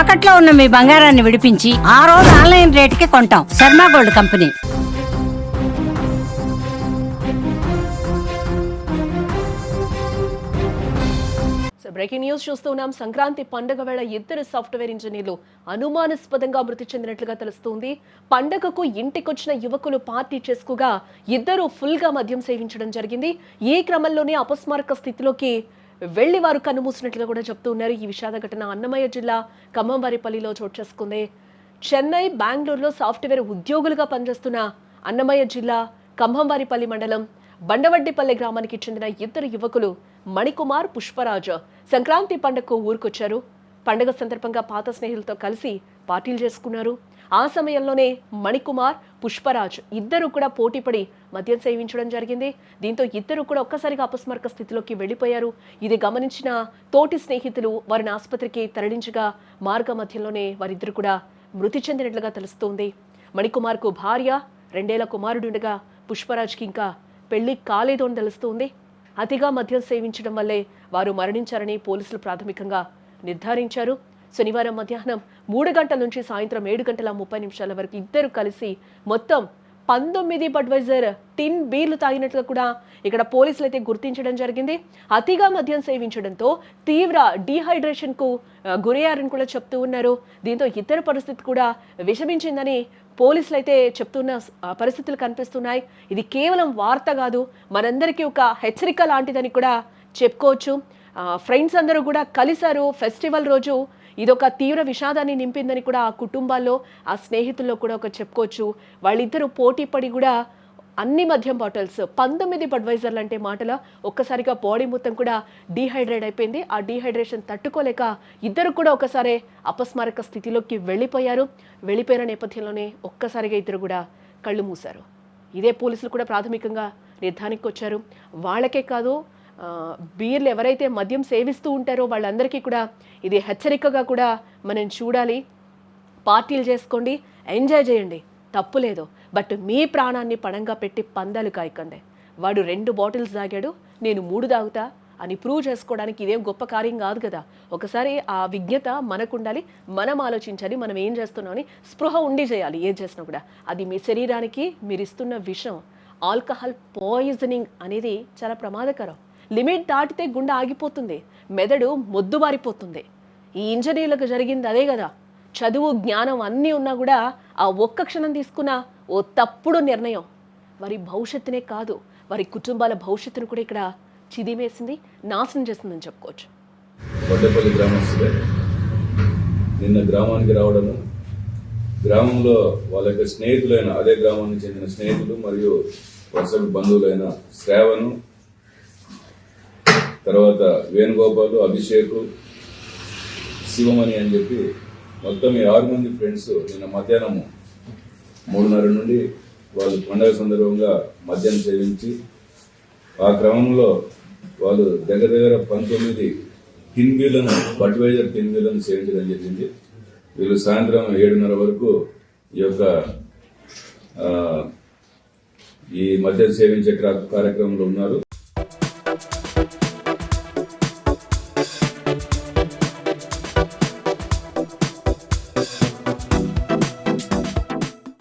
తాకట్లో ఉన్న మీ బంగారాన్ని విడిపించి ఆ రోజు ఆన్లైన్ రేటుకి కొంటాం. Sharma gold company. So breaking news చూస్తున్నాం సంక్రాంతి పండుగ వేళ ఇద్దరు సాఫ్ట్వేర్ ఇంజనీర్లు అనుమానాస్పదంగా మృతి చెందినట్లుగా తెలుస్తుంది. పండగకు ఇంటికొచ్చిన యువకులు పార్టీ చేసుకోగా ఇద్దరు ఫుల్గా మద్యం సేవించడం జరిగింది. ఈ క్రమంలోనే అపస్మారక స్థితిలోకి వెళ్ళి వారు కన్నుమూసినట్లుగా కూడా చెప్తూ ఉన్నారు. ఈ విషాద ఘటన అన్నమయ్య జిల్లా ఖమ్మంవారిపల్లిలో చోటు చేసుకుంది. చెన్నై బెంగళూరులో సాఫ్ట్వేర్ ఉద్యోగులుగా పనిచేస్తున్న అన్నమయ్య జిల్లా ఖమ్మంవారిపల్లి మండలం బండవడ్డిపల్లె గ్రామానికి చెందిన ఇద్దరు యువకులు మణికుమార్ పుష్పరాజ్. సంక్రాంతి పండుగకు ఊరుకొచ్చారు. పండుగ సందర్భంగా పాత స్నేహితులతో కలిసి పార్టీలు చేసుకున్నారు. ఆ సమయంలోనే మణికుమార్ పుష్పరాజ్ ఇద్దరు కూడా పోటీపడి మద్యం సేవించడం జరిగింది. దీంతో ఇద్దరు కూడా ఒక్కసారిగా అపస్మారక స్థితిలోకి వెళ్ళిపోయారు. ఇది గమనించిన తోటి స్నేహితులు వారిని ఆసుపత్రికి తరలించగా మార్గ మధ్యలోనే వారిద్దరు కూడా మృతి చెందినట్లుగా తెలుస్తోంది. మణికుమార్కు భార్య రెండేళ్ళ కుమారుడుండగా పుష్పరాజ్కి ఇంకా పెళ్ళి కాలేదు అని తెలుస్తోంది. అతిగా మద్యం సేవించడం వల్లే వారు మరణించారని పోలీసులు ప్రాథమికంగా నిర్ధారించారు. శనివారం మధ్యాహ్నం మూడు గంటల నుంచి సాయంత్రం ఏడు గంటల ముప్పై నిమిషాల వరకు ఇద్దరు కలిసి మొత్తం పంతొమ్మిది బడ్వైజర్ టిన్ బీర్లు తాగినట్లుగా కూడా ఇక్కడ పోలీసులు అయితే గుర్తించడం జరిగింది. అతిగా మద్యం సేవించడంతో తీవ్ర డీహైడ్రేషన్కు గురయ్యారని కూడా చెప్తూ ఉన్నారు. దీంతో ఇద్దరు పరిస్థితి కూడా విషమించిందని పోలీసులు అయితే చెప్తున్న పరిస్థితులు కనిపిస్తున్నాయి. ఇది కేవలం వార్త కాదు మనందరికీ ఒక హెచ్చరిక లాంటిదని కూడా చెప్పుకోవచ్చు. ఫ్రెండ్స్ అందరూ కూడా కలిశారు. ఫెస్టివల్ రోజు ఇదొక తీవ్ర విషాదాన్ని నింపిందని కూడా ఆ కుటుంబాల్లో ఆ స్నేహితుల్లో కూడా ఒక చెప్పుకోవచ్చు. వాళ్ళిద్దరూ పోటీ పడి కూడా అన్ని మద్యం బాటిల్స్ పంతొమ్మిది బడ్వైజర్లు అంటే మాటల ఒక్కసారిగా బాడీ మొత్తం కూడా డీహైడ్రేట్ అయిపోయింది. ఆ డీహైడ్రేషన్ తట్టుకోలేక ఇద్దరు కూడా ఒకసారి అపస్మారక స్థితిలోకి వెళ్ళిపోయారు. వెళ్ళిపోయిన నేపథ్యంలోనే ఒక్కసారిగా ఇద్దరు కూడా కళ్ళు మూశారు. ఇదే పోలీసులు కూడా ప్రాథమికంగా నిర్ధారణకు వచ్చారు. వాళ్ళకే కాదు బీర్లు ఎవరైతే మద్యం సేవిస్తూ ఉంటారో వాళ్ళందరికీ కూడా ఇది హెచ్చరికగా కూడా మనం చూడాలి. పార్టీలు చేసుకోండి ఎంజాయ్ చేయండి. తప్పు లేదు. బట్ మీ ప్రాణాన్ని పణంగా పెట్టి పందాలు కాయకండి. వాడు రెండు బాటిల్స్ తాగాడు నేను మూడు తాగుతా అని ప్రూవ్ చేసుకోవడానికి ఇదేం గొప్ప కార్యం కాదు కదా. ఒకసారి ఆ విజ్ఞత మనకు ఉండాలి మనం ఆలోచించాలి మనం ఏం చేస్తున్నామని స్పృహ ఉండి చేయాలి ఏం చేసినా కూడా. అది మీ శరీరానికి మీరు ఇస్తున్న విషం. ఆల్కహాల్ పాయిజనింగ్ అనేది చాలా ప్రమాదకరం. లిమిట్ దాటితే గుండె ఆగిపోతుంది మెదడు మొద్దుబారిపోతుంది. ఈ ఇంజనీర్లకు జరిగింది అదే కదా. చదువు జ్ఞానం అన్నీ ఉన్నా కూడా ఆ ఒక్క క్షణం తీసుకున్న ఓ తప్పుడు నిర్ణయం. వారి భవిష్యత్తునే కాదు వారి కుటుంబాల భవిష్యత్తును కూడా ఇక్కడ చిదిమేసింది నాశనం చేసిందని చెప్పుకోవచ్చు. వడ్డపల్లి గ్రామస్తులే నిన్న గ్రామానికి రావడము గ్రామంలో వాళ్ళ యొక్క స్నేహితులైన అదే గ్రామానికి చెందిన స్నేహితులు మరియు వరుస బంధువులైన శ్రావణు తర్వాత వేణుగోపాలు అభిషేక్ శివమణి అని చెప్పి మొత్తం ఈ ఆరు మంది ఫ్రెండ్స్ నిన్న మధ్యాహ్నం మూడున్నర నుండి వాళ్ళు పండగ సందర్భంగా మద్యం సేవించి ఆ క్రమంలో వాళ్ళు దగ్గర దగ్గర పంతొమ్మిది టిన్బీలను ఫర్టిలైజర్ టిన్బీలను సేవించడం జరిగింది. వీళ్ళు సాయంత్రం ఏడున్నర వరకు ఈ యొక్క ఈ మద్యం సేవించే కార్యక్రమంలో ఉన్నారు.